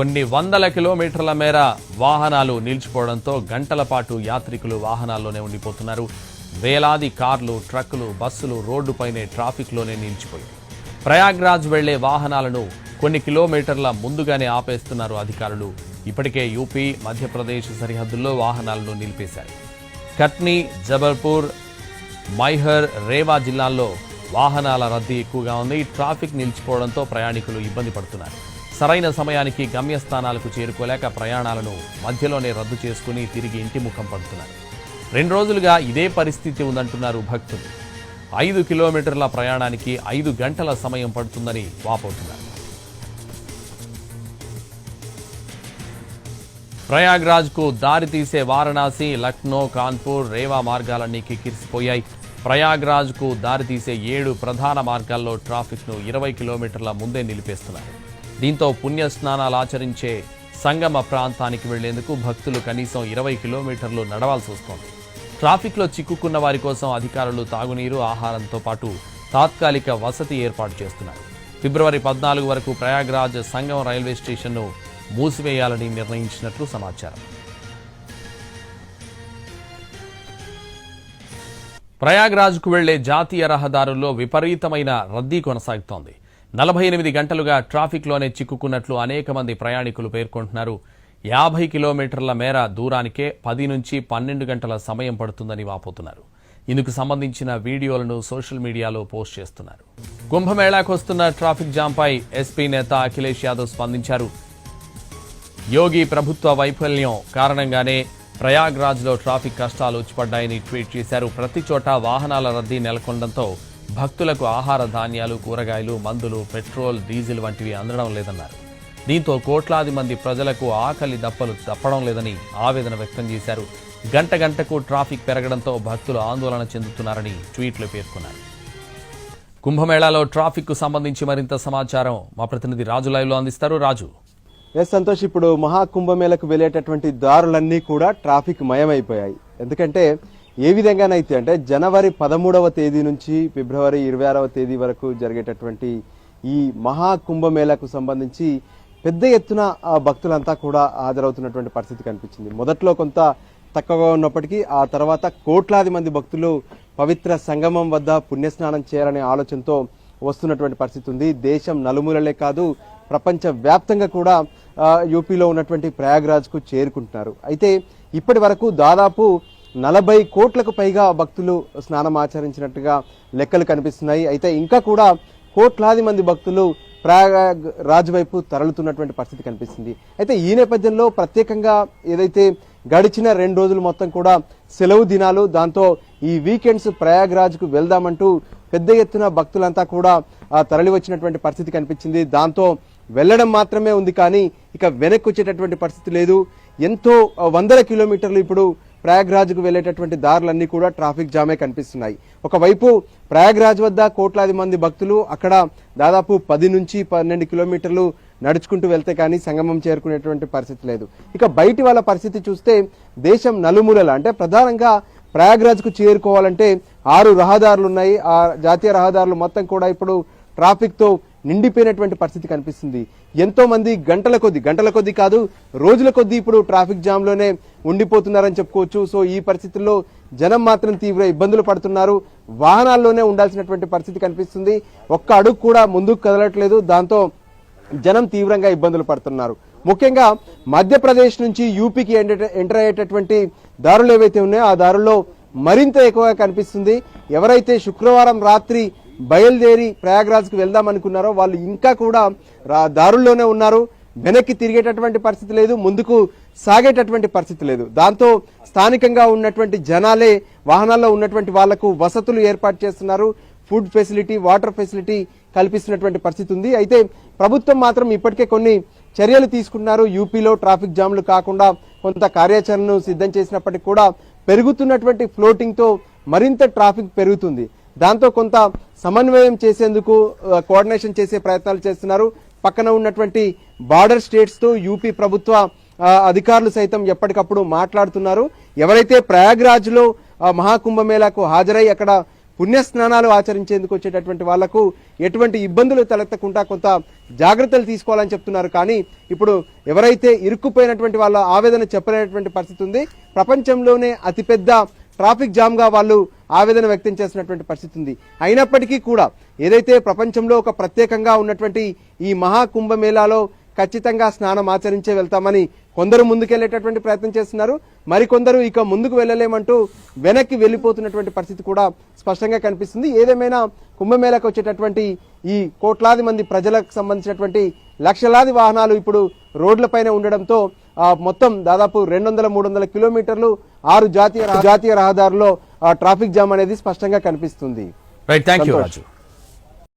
కొన్ని వందల కిలోమీటర్ల మేర వాహనాలు నిలిచిపోవడంతో గంటల పాటు యాత్రికులు వాహనాల్లోనే ఉండిపోతున్నారు. వేలాది కార్లు ట్రక్కులు బస్సులు రోడ్డుపైనే ట్రాఫిక్లోనే నిలిచిపోయాయి. ప్రయాగ్రాజ్ వెళ్ళే వాహనాలను కొన్ని కిలోమీటర్ల ముందుగానే ఆపేస్తున్నారు అధికారులు. ఇప్పటికే యూపీ మధ్యప్రదేశ్ సరిహద్దుల్లో వాహనాలను నిలిపేశారు. కట్నీ జబల్పూర్ మైహర్ రేవా జిల్లాల్లో వాహనాల రద్దీ ఎక్కువగా ఉంది. ట్రాఫిక్ నిలిచిపోవడంతో ప్రయాణికులు ఇబ్బంది పడుతున్నారు. సరైన సమయానికి గమ్యస్థానాలకు చేరుకోలేక ప్రయాణాలను మధ్యలోనే రద్దు చేసుకుని తిరిగి ఇంటి ముఖం పడుతున్నారు. రెండు రోజులుగా ఇదే పరిస్థితి ఉందంటున్నారు భక్తులు. ఐదు కిలోమీటర్ల ప్రయాణానికి ఐదు గంటల సమయం పడుతుందని వాపోతున్నారు. ప్రయాగ్రాజ్కు దారి తీసే వారణాసి లక్నో కాన్పూర్ రేవా మార్గాలన్నీ కిక్కిరిసిపోయాయి. ప్రయాగ్రాజ్కు దారితీసే ఏడు ప్రధాన మార్గాల్లో ట్రాఫిక్ను ఇరవై కిలోమీటర్ల ముందే నిలిపేస్తున్నారు. దీంతో పుణ్య స్నానాలు ఆచరించే సంగమ ప్రాంతానికి వెళ్ళేందుకు భక్తులు కనీసం ఇరవై కిలోమీటర్లు నడవాల్సి వస్తోంది. ట్రాఫిక్లో చిక్కుకున్న వారి కోసం అధికారులు తాగునీరు ఆహారంతో పాటు తాత్కాలిక వసతి ఏర్పాటు చేస్తున్నారు. ఫిబ్రవరి పద్నాలుగు వరకు ప్రయాగ్రాజ్ సంగం రైల్వే స్టేషన్ను మూసివేయాలని నిర్ణయించినట్లు సమాచారం. ప్రయాగ్రాజ్కు వెళ్ళే జాతీయ రహదారుల్లో విపరీతమైన రద్దీ కొనసాగుతోంది. నలభై ఎనిమిది గంటలుగా ట్రాఫిక్లోనే చిక్కుకున్నట్లు అనేక మంది ప్రయాణికులు పేర్కొంటున్నారు. యాభై కిలోమీటర్ల మేర దూరానికే పది నుంచి పన్నెండు గంటల సమయం పడుతుందని వాపోతున్నారు. ఇందుకు సంబంధించిన వీడియోలను సోషల్ మీడియాలో పోస్ట్ చేస్తున్నారు. కుంభమేళాకు వస్తున్న ట్రాఫిక్ జాంపై ఎస్పీ నేత అఖిలేష్ యాదవ్ స్పందించారు. యోగి ప్రభుత్వ వైఫల్యం కారణంగానే ప్రయాగ్రాజ్లో ట్రాఫిక్ కష్టాలు వచ్చిపడ్డాయని ట్వీట్ చేశారు. ప్రతి చోట వాహనాల రద్దీ నెలకొనడంతో భక్తులకు ఆహార ధాన్యాలు కూరగాయలు మందులు పెట్రోల్ డీజిల్ వంటివి అందడం లేదన్నారు. దీంతో కోట్లాది మంది ప్రజలకు ఆకలి దప్పలు తప్పడం లేదని ఆవేదన వ్యక్తం చేశారు. గంట గంటకు ట్రాఫిక్ పెరగడంతో భక్తులు ఆందోళన చెందుతున్నారని ట్వీట్లు పేర్కొన్నారు కుంభమేళాలో ట్రాఫిక్కు సంబంధించి మరింత సమాచారం మా ప్రతినిధి రాజు లైవ్లో అందిస్తారు. రాజు. ఎస్ సంతోష్ ఇప్పుడు మహాకుంభమేళకు వెళ్ళేటటువంటి దారులన్నీ కూడా ట్రాఫిక్ మయమైపోయాయి. ఎందుకంటే ఏ విధంగానైతే అంటే జనవరి పదమూడవ తేదీ నుంచి ఫిబ్రవరి ఇరవై ఆరవ తేదీ వరకు జరిగేటటువంటి ఈ మహాకుంభమేళకు సంబంధించి పెద్ద ఎత్తున ఆ భక్తులంతా కూడా హాజరవుతున్నటువంటి పరిస్థితి కనిపించింది. మొదట్లో కొంత తక్కువగా ఉన్నప్పటికీ ఆ తర్వాత కోట్లాది మంది భక్తులు పవిత్ర సంగమం వద్ద పుణ్యస్నానం చేయాలనే ఆలోచనతో వస్తున్నటువంటి పరిస్థితి ఉంది. దేశం నలుమూలలే కాదు ప్రపంచ వ్యాప్తంగా కూడా యూపీలో ఉన్నటువంటి ప్రయాగ్రాజ్కు చేరుకుంటున్నారు. అయితే ఇప్పటి వరకు దాదాపు నలభై కోట్లకు పైగా భక్తులు స్నానం ఆచరించినట్టుగా లెక్కలు కనిపిస్తున్నాయి. అయితే ఇంకా కూడా కోట్లాది మంది భక్తులు ప్రయాగ్ రాజ్ వైపు తరలుతున్నటువంటి పరిస్థితి కనిపిస్తుంది. అయితే ఈ నేపథ్యంలో ప్రత్యేకంగా ఏదైతే గడిచిన రెండు రోజులు మొత్తం కూడా సెలవు దినాలు దాంతో ఈ వీకెండ్స్ ప్రయాగ్రాజ్కు వెళ్దామంటూ పెద్ద ఎత్తున భక్తులంతా కూడా తరలి వచ్చినటువంటి పరిస్థితి కనిపించింది. దాంతో వెళ్ళడం మాత్రమే ఉంది కానీ ఇక వెనక్కి వచ్చేటటువంటి పరిస్థితి లేదు. ఎంతో వందల కిలోమీటర్లు ఇప్పుడు ప్రయాగ్రాజ్కు వెళ్ళేటటువంటి దారులన్నీ కూడా ట్రాఫిక్ జామే కనిపిస్తున్నాయి. ఒకవైపు ప్రయాగ్రాజ్ వద్ద కోట్లాది మంది భక్తులు అక్కడ దాదాపు పది నుంచి పన్నెండు కిలోమీటర్లు నడుచుకుంటూ వెళ్తే కానీ సంగమం చేరుకునేటువంటి పరిస్థితి లేదు. ఇక బయటి వాళ్ళ పరిస్థితి చూస్తే దేశం నలుమూలల. అంటే ప్రధానంగా ప్రయాగ్రాజ్కు చేరుకోవాలంటే ఆరు రహదారులు ఉన్నాయి. ఆ జాతీయ రహదారులు మొత్తం కూడా ఇప్పుడు ట్రాఫిక్తో నిండిపోయినటువంటి పరిస్థితి కనిపిస్తుంది. ఎంతో మంది గంటల కొద్ది గంటల కొద్ది కాదు రోజుల కొద్ది ఇప్పుడు ట్రాఫిక్ జామ్లోనే ఉండిపోతున్నారని చెప్పుకోవచ్చు. సో ఈ పరిస్థితుల్లో జనం మాత్రం తీవ్ర ఇబ్బందులు పడుతున్నారు. వాహనాల్లోనే ఉండాల్సినటువంటి పరిస్థితి కనిపిస్తుంది. ఒక్క అడుగు కూడా ముందుకు కదలట్లేదు. దాంతో జనం తీవ్రంగా ఇబ్బందులు పడుతున్నారు. ముఖ్యంగా మధ్యప్రదేశ్ నుంచి యూపీకి ఎంటర్ ఎంటర్ అయ్యేటటువంటి దారులు ఏవైతే ఉన్నాయో ఆ దారుల్లో మరింత ఎక్కువగా కనిపిస్తుంది. ఎవరైతే శుక్రవారం రాత్రి బయలుదేరి ప్రయాగ్రాజ్కి వెళ్దాం అనుకున్నారో వాళ్ళు ఇంకా కూడా దారుల్లోనే ఉన్నారు. వెనక్కి తిరిగేటటువంటి పరిస్థితి లేదు ముందుకు సాగేటటువంటి పరిస్థితి లేదు. దాంతో స్థానికంగా ఉన్నటువంటి జనాలే వాహనాల్లో ఉన్నటువంటి వాళ్ళకు వసతులు ఏర్పాటు చేస్తున్నారు. ఫుడ్ ఫెసిలిటీ వాటర్ ఫెసిలిటీ కల్పిస్తున్నటువంటి పరిస్థితి ఉంది. అయితే ప్రభుత్వం మాత్రం ఇప్పటికే కొన్ని చర్యలు తీసుకున్నారు. యూపీలో ట్రాఫిక్ జామ్లు కాకుండా కొంత కార్యాచరణను సిద్ధం చేసినప్పటికీ కూడా పెరుగుతున్నటువంటి ఫ్లోటింగ్తో మరింత ట్రాఫిక్ పెరుగుతుంది. దాంతో కొంత సమన్వయం చేసేందుకు కోఆర్డినేషన్ చేసే ప్రయత్నాలు చేస్తున్నారు. పక్కన ఉన్నటువంటి బార్డర్ స్టేట్స్తో యూపీ ప్రభుత్వ అధికారులు సైతం ఎప్పటికప్పుడు మాట్లాడుతున్నారు. ఎవరైతే ప్రయాగ్రాజ్లో మహాకుంభమేళాకు హాజరై అక్కడ పుణ్య స్నానాలు ఆచరించేందుకు వచ్చేటటువంటి వాళ్ళకు ఎటువంటి ఇబ్బందులు తలెత్తకుండా కొంత జాగ్రత్తలు తీసుకోవాలని చెప్తున్నారు. కానీ ఇప్పుడు ఎవరైతే ఇరుక్కుపోయినటువంటి వాళ్ళ ఆవేదన చెప్పలేనటువంటి పరిస్థితి ఉంది ప్రపంచంలోనే అతిపెద్ద ట్రాఫిక్ జామ్గా వాళ్ళు ఆవేదన వ్యక్తం చేసినటువంటి పరిస్థితి ఉంది. అయినప్పటికీ కూడా ఏదైతే ప్రపంచంలో ఒక ప్రత్యేకంగా ఉన్నటువంటి ఈ మహా కుంభమేళాలో ఖచ్చితంగా స్నానం ఆచరించే వెళ్తామని కొందరు ముందుకెళ్ళేటటువంటి ప్రయత్నం చేస్తున్నారు. మరికొందరు ఇక ముందుకు వెళ్ళలేమంటూ వెనక్కి వెళ్ళిపోతున్నటువంటి పరిస్థితి కూడా స్పష్టంగా కనిపిస్తుంది. ఏదేమైనా కుంభమేళకు వచ్చేటటువంటి ఈ కోట్లాది మంది ప్రజలకు సంబంధించినటువంటి లక్షలాది వాహనాలు ఇప్పుడు రోడ్లపైన ఉండడంతో మొత్తం దాదాపు రెండు వందల మూడు వందల కిలోమీటర్లు ఆరు జాతీయ జాతీయ రహదారుల్లో ట్రాఫిక్ జామ్ అనేది స్పష్టంగా కనిపిస్తుంది రైట్ థ్యాంక్ యూ. రాజు